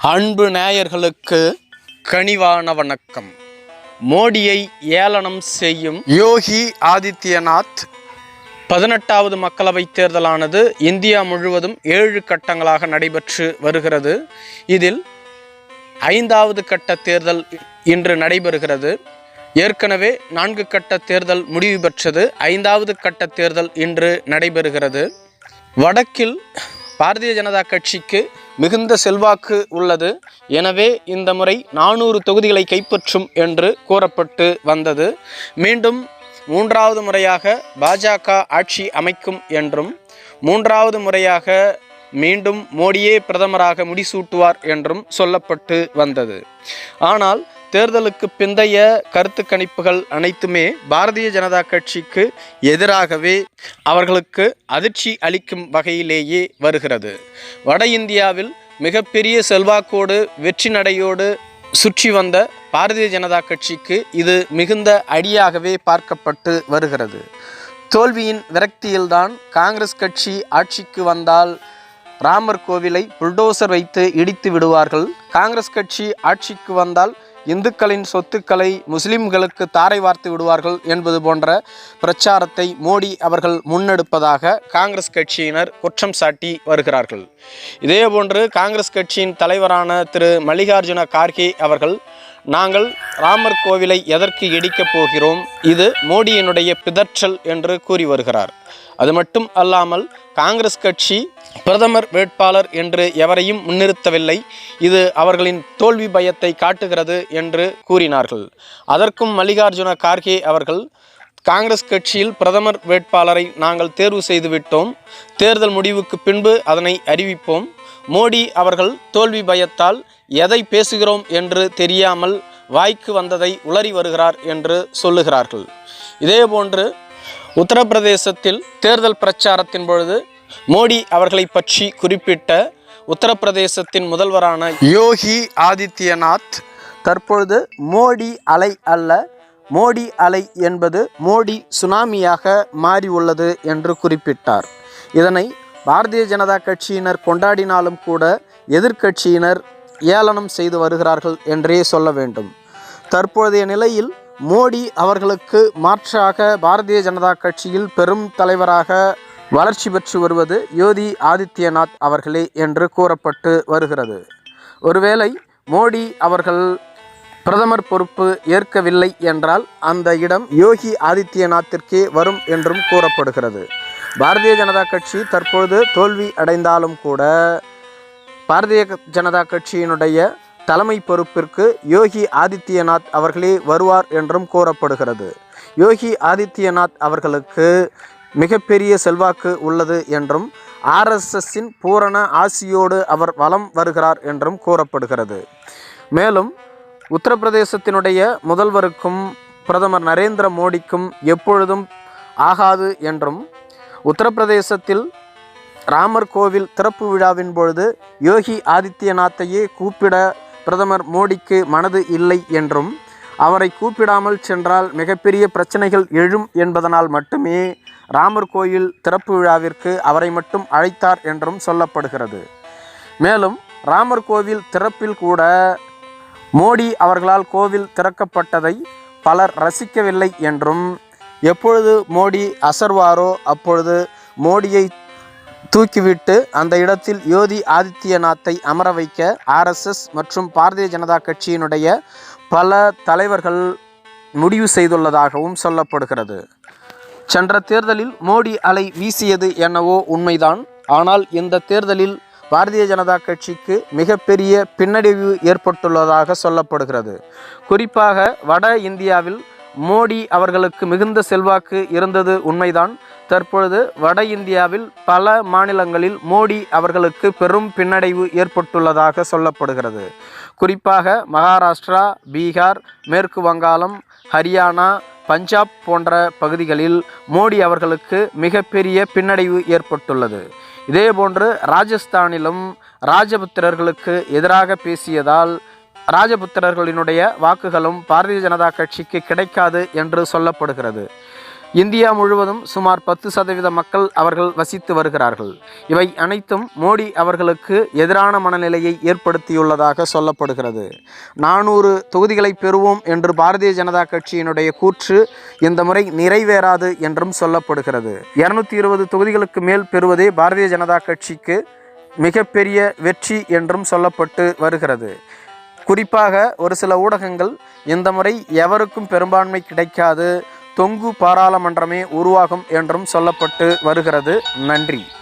அன்பு நேயர்களுக்கு கனிவான வணக்கம். மோடியை ஏளனம் செய்யும் யோகி ஆதித்யநாத் பதினெட்டாவது மக்களவைத் தேர்தலானது இந்தியா முழுவதும் ஏழு கட்டங்களாக நடைபெற்று வருகிறது. இதில் ஐந்தாவது கட்ட தேர்தல் இன்று நடைபெறுகிறது. ஏற்கனவே நான்கு கட்ட தேர்தல் முடிவு பெற்றது. ஐந்தாவது கட்ட தேர்தல் இன்று நடைபெறுகிறது. வடக்கில் பாரதிய ஜனதா கட்சிக்கு மிகுந்த செல்வாக்கு உள்ளது. எனவே இந்த முறை நானூறு தொகுதிகளை கைப்பற்றும் என்று கூறப்பட்டு வந்தது. மீண்டும் மூன்றாவது முறையாக பாஜக ஆட்சி அமைக்கும் என்றும் மூன்றாவது முறையாக மீண்டும் மோடியே பிரதமராக முடிசூட்டுவார் என்றும் சொல்லப்பட்டு வந்தது. ஆனால் தேர்தலுக்கு பிந்தைய கருத்து கணிப்புகள் அனைத்துமே பாரதிய ஜனதா கட்சிக்கு எதிராகவே அவர்களுக்கு அதிர்ச்சி அளிக்கும் வகையிலேயே வருகிறது. வட இந்தியாவில் மிகப்பெரிய செல்வாக்கோடு வெற்றி நடையோடு சுற்றி வந்த பாரதிய ஜனதா கட்சிக்கு இது மிகுந்த அடியாகவே பார்க்கப்பட்டு வருகிறது. தோல்வியின் விரக்தியில்தான் காங்கிரஸ் கட்சி ஆட்சிக்கு வந்தால் ராமர் கோவிலை புல்டோசர் வைத்து இடித்து விடுவார்கள். காங்கிரஸ் கட்சி ஆட்சிக்கு வந்தால் இந்துக்களின் சொத்துக்களை முஸ்லிம்களுக்கு தாரை வார்த்து விடுவார்கள் என்பது போன்ற பிரச்சாரத்தை மோடி அவர்கள் முன்னெடுப்பதாக காங்கிரஸ் கட்சியினர் குற்றம் சாட்டி வருகிறார்கள். இதேபோன்று காங்கிரஸ் கட்சியின் தலைவரான திரு மல்லிகார்ஜுன கார்கே அவர்கள் நாங்கள் ராமர் கோவிலை எதற்கு இடிக்கப் போகிறோம்? இது மோடியினுடைய பிதற்றல் என்று கூறி வருகிறார். அது மட்டும் அல்லாமல் காங்கிரஸ் கட்சி பிரதமர் வேட்பாளர் என்று எவரையும் முன்னிறுத்தவில்லை. இது அவர்களின் தோல்வி பயத்தை காட்டுகிறது என்று கூறினார்கள். அதற்கும் மல்லிகார்ஜுன கார்கே அவர்கள் காங்கிரஸ் கட்சியில் பிரதமர் வேட்பாளரை நாங்கள் தேர்வு செய்துவிட்டோம் தேர்தல் முடிவுக்கு பின்பு அதனை அறிவிப்போம். மோடி அவர்கள் தோல்வி பயத்தால் எதை பேசுகிறோம் என்று தெரியாமல் வாய்க்கு வந்ததை உளறி வருகிறார் என்று சொல்லுகிறார்கள். இதேபோன்று உத்தரப்பிரதேசத்தில் தேர்தல் பிரச்சாரத்தின் பொழுது மோடி அவர்களை பற்றி குறிப்பிட்ட உத்தரப்பிரதேசத்தின் முதல்வரான யோகி ஆதித்யநாத் தற்பொழுது மோடி அலை அல்ல மோடி அலை என்பது மோடி சுனாமியாக மாறி உள்ளது என்று குறிப்பிட்டார். இதனை பாரதிய ஜனதா கட்சியினர் கொண்டாடினாலும் கூட எதிர்க்கட்சியினர் ஏளனம் செய்து வருகிறார்கள் என்றே சொல்ல வேண்டும். தற்போதைய நிலையில் மோடி அவர்களுக்கு மாற்றாக பாரதிய ஜனதா கட்சியில் பெரும் தலைவராக வளர்ச்சி பெற்று வருவது யோதி ஆதித்யநாத் அவர்களே என்று கூறப்பட்டு வருகிறது. ஒருவேளை மோடி அவர்கள் பிரதமர் பொறுப்பு ஏற்கவில்லை என்றால் அந்த இடம் யோகி ஆதித்யநாத்திற்கே வரும் என்றும் கூறப்படுகிறது. பாரதிய ஜனதா கட்சி தற்பொழுது தோல்வி அடைந்தாலும் கூட பாரதிய ஜனதா கட்சியினுடைய தலைமை பொறுப்பிற்கு யோகி ஆதித்யநாத் அவர்களே வருவார் என்றும் கூறப்படுகிறது. யோகி ஆதித்யநாத் அவர்களுக்கு மிகப்பெரிய செல்வாக்கு உள்ளது என்றும் ஆர்எஸ்எஸ்ஸின் பூரண ஆசியோடு அவர் வலம் வருகிறார் என்றும் கூறப்படுகிறது. மேலும் உத்தரப்பிரதேசத்தினுடைய முதல்வருக்கும் பிரதமர் நரேந்திர மோடிக்கும் எப்பொழுதும் ஆகாது என்றும் உத்தரப்பிரதேசத்தில் ராமர் கோவில் திறப்பு விழாவின் பொழுது யோகி ஆதித்யநாத்தையே கூப்பிட பிரதமர் மோடிக்கு மனது இல்லை என்றும் அவரை கூப்பிடாமல் சென்றால் மிகப்பெரிய பிரச்சனைகள் எழும் என்பதனால் மட்டுமே ராமர் கோயில் திறப்பு விழாவிற்கு அவரை மட்டும் அழைத்தார் என்றும் சொல்லப்படுகிறது. மேலும் ராமர் கோவில் திறப்பில் கூட மோடி அவர்களால் கோவில் திறக்கப்பட்டதை பலர் ரசிக்கவில்லை என்றும் எப்பொழுது மோடி அசர்வாரோ அப்பொழுது மோடியை தூக்கிவிட்டு அந்த இடத்தில் யோதி ஆதித்யநாத்தை அமர வைக்க ஆர்எஸ்எஸ் மற்றும் பாரதிய ஜனதா கட்சியினுடைய பல தலைவர்கள் முடிவு செய்துள்ளதாகவும் சொல்லப்படுகிறது. சென்ற தேர்தலில் மோடி அலை வீசியது என்னவோ உண்மைதான். ஆனால் இந்த தேர்தலில் பாரதிய ஜனதா கட்சிக்கு மிகப்பெரிய பின்னடைவு ஏற்பட்டுள்ளதாக சொல்லப்படுகிறது. குறிப்பாக வட இந்தியாவில் மோடி அவர்களுக்கு மிகுந்த செல்வாக்கு இருந்தது உண்மைதான். தற்பொழுது வட இந்தியாவில் பல மாநிலங்களில் மோடி அவர்களுக்கு பெரும் பின்னடைவு ஏற்பட்டுள்ளதாக சொல்லப்படுகிறது. குறிப்பாக மகாராஷ்டிரா பீகார் மேற்கு வங்காளம் ஹரியானா பஞ்சாப் போன்ற பகுதிகளில் மோடி அவர்களுக்கு மிகப்பெரிய பின்னடைவு ஏற்பட்டுள்ளது. இதேபோன்று ராஜஸ்தானிலும் ராஜபுத்திரர்களுக்கு எதிராக பேசியதால் ராஜபுத்திரர்களினுடைய வாக்குகளும் பாரதிய ஜனதா கட்சிக்கு கிடைக்காது என்று சொல்லப்படுகிறது. இந்தியா முழுவதும் சுமார் பத்து சதவீத மக்கள் அவர்கள் வசித்து வருகிறார்கள். இவை அனைத்தும் மோடி அவர்களுக்கு எதிரான மனநிலையை ஏற்படுத்தியுள்ளதாக சொல்லப்படுகிறது. நானூறு தொகுதிகளை பெறுவோம் என்று பாரதிய ஜனதா கட்சியினுடைய கூற்று இந்த முறை நிறைவேறாது என்றும் சொல்லப்படுகிறது. இருநூத்தி இருபது தொகுதிகளுக்கு மேல் பெறுவதே பாரதிய ஜனதா கட்சிக்கு மிகப்பெரிய வெற்றி என்றும் சொல்லப்பட்டு வருகிறது. குறிப்பாக ஒரு சில ஊடகங்கள் இந்த முறை எவருக்கும் பெரும்பான்மை கிடைக்காது தொங்கு பாராளுமன்றமே உருவாகும் என்றும் சொல்லப்பட்டு வருகிறது. நன்றி.